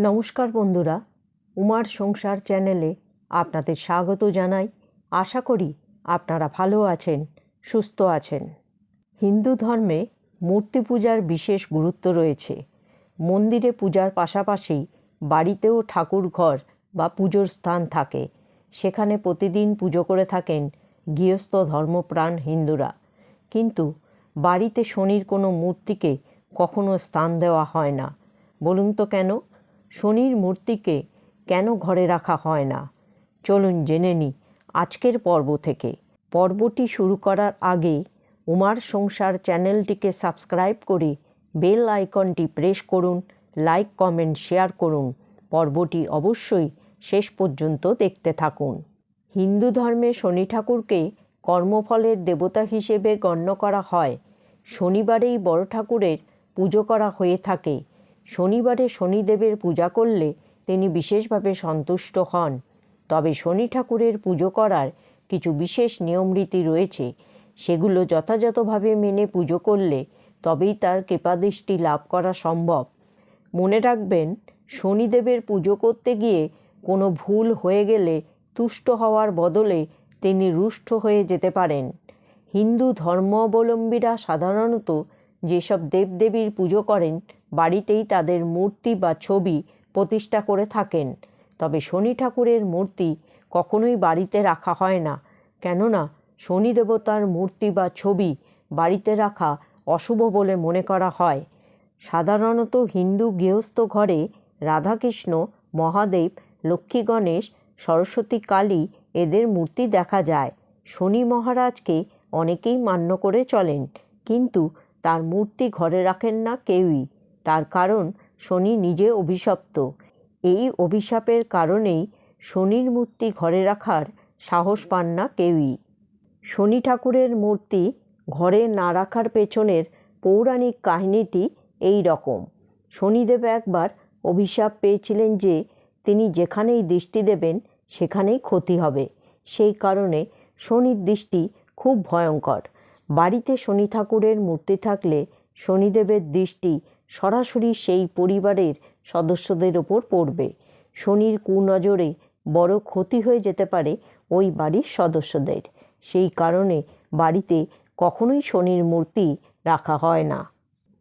নমস্কার বন্ধুরা, উমার সংসার চ্যানেলে আপনাদের স্বাগত জানাই। আশা করি আপনারা ভালো আছেন, সুস্থ আছেন। হিন্দু ধর্মে মূর্তি পূজার বিশেষ গুরুত্ব রয়েছে। মন্দিরে পূজার পাশাপাশি বাড়িতেও ঠাকুর ঘর বা পুজোর স্থান থাকে। সেখানে প্রতিদিন পুজো করে থাকেন গৃহস্থ ধর্মপ্রাণ হিন্দুরা। কিন্তু বাড়িতে শনির কোনো মূর্তিকে কখনো স্থান দেওয়া হয় না। বলুন তো কেন? শনির মূর্তিকে কেন ঘরে রাখা হয় না? চলুন জেনে নিই আজকের পর্ব থেকে। পর্বটি শুরু করার আগে উমার সংসার চ্যানেলটিকে সাবস্ক্রাইব করে বেল আইকনটি প্রেস করুন, লাইক, কমেন্ট, শেয়ার করুন। পর্বটি অবশ্যই শেষ পর্যন্ত দেখতে থাকুন। হিন্দু ধর্মে শনি ঠাকুরকে কর্মফলের দেবতা হিসেবে গণ্য করা হয়। শনিবারেই বড় ঠাকুরের পুজো করা হয়ে থাকে। শনিবারে শনিদেবের পূজা করলে তিনি বিশেষভাবে সন্তুষ্ট হন। তবে শনি ঠাকুরের পুজো করার কিছু বিশেষ নিয়মরীতি রয়েছে। সেগুলো যথাযথভাবে মেনে পুজো করলে তবেই তার কৃপাদৃষ্টি লাভ করা সম্ভব। মনে রাখবেন, শনিদেবের পুজো করতে গিয়ে কোনো ভুল হয়ে গেলে তুষ্ট হওয়ার বদলে তিনি রুষ্ট হয়ে যেতে পারেন। হিন্দু ধর্মাবলম্বীরা সাধারণত যেসব দেবদেবীর পুজো করেন, বাড়িতেই তাদের মূর্তি বা ছবি প্রতিষ্ঠা করে থাকেন। তবে শনি ঠাকুরের মূর্তি কখনোই বাড়িতে রাখা হয় না। কেননা, শনি দেবতার মূর্তি বা ছবি বাড়িতে রাখা অশুভ বলে মনে করা হয়। সাধারণত হিন্দু গৃহস্থ ঘরে রাধাকৃষ্ণ, মহাদেব, লক্ষ্মী গণেশ, সরস্বতী কালী এদের মূর্তি দেখা যায়। শনি মহারাজকে অনেকেই মান্য করে চলেন। কিন্তু তার মূর্তি ঘরে রাখেন না কেউই। তার কারণ, শনি নিজে অভিশপ্ত। এই অভিশাপের কারণেই শনির মূর্তি ঘরে রাখার সাহস পান না কেউই। শনি ঠাকুরের মূর্তি ঘরে না রাখার পেছনের পৌরাণিক কাহিনীটি এই রকম। শনিদেব একবার অভিশাপ পেয়েছিলেন যে, তিনি যেখানেই দৃষ্টি দেবেন, সেখানেই ক্ষতি হবে। সেই কারণে শনির দৃষ্টি খুব ভয়ঙ্কর। বাড়িতে শনি ঠাকুরের মূর্তি থাকলে শনিদেবের দৃষ্টি সরাসরি সেই পরিবারের সদস্যদের ওপর পড়বে। শনির কুনজরে বড় ক্ষতি হয়ে যেতে পারে ওই বাড়ির সদস্যদের। সেই কারণে বাড়িতে কখনোই শনির মূর্তি রাখা হয় না।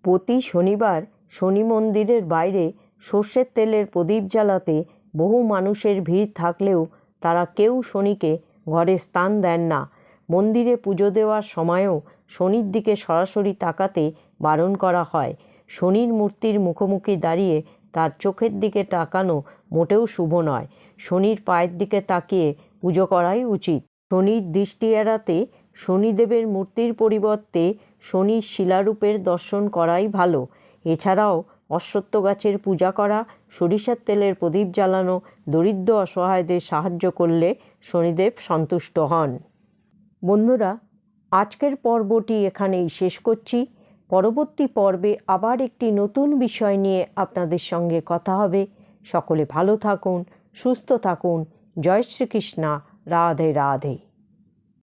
প্রতি শনিবার শনি মন্দিরের বাইরে সর্ষের তেলের প্রদীপ জ্বালাতে বহু মানুষের ভিড় থাকলেও তারা কেউ শনিকে ঘরে স্থান দেন না। মন্দিরে পুজো দেওয়ার সময়ও শনির দিকে সরাসরি তাকাতে বারণ করা হয়। শনির মূর্তির মুখোমুখি দাঁড়িয়ে তার চোখের দিকে তাকানো মোটেও শুভ নয়। শনির পায়ের দিকে তাকিয়ে পুজো করাই উচিত। শনির দৃষ্টি এড়াতে শনিদেবের মূর্তির পরিবর্তে শনির শিলারূপের দর্শন করাই ভালো। এছাড়াও অশ্বত্থ গাছের পূজা করা, সরিষার তেলের প্রদীপ জ্বালানো, দরিদ্র অসহায়দের সাহায্য করলে শনিদেব সন্তুষ্ট হন। বন্ধুরা, আজকের পর্বটি এখানেই শেষ করছি। পরবর্তী পর্বে আবার একটি নতুন বিষয় নিয়ে আপনাদের সঙ্গে কথা হবে। সকলে ভালো থাকুন, সুস্থ থাকুন। জয় শ্রীকৃষ্ণা, রাধে রাধে।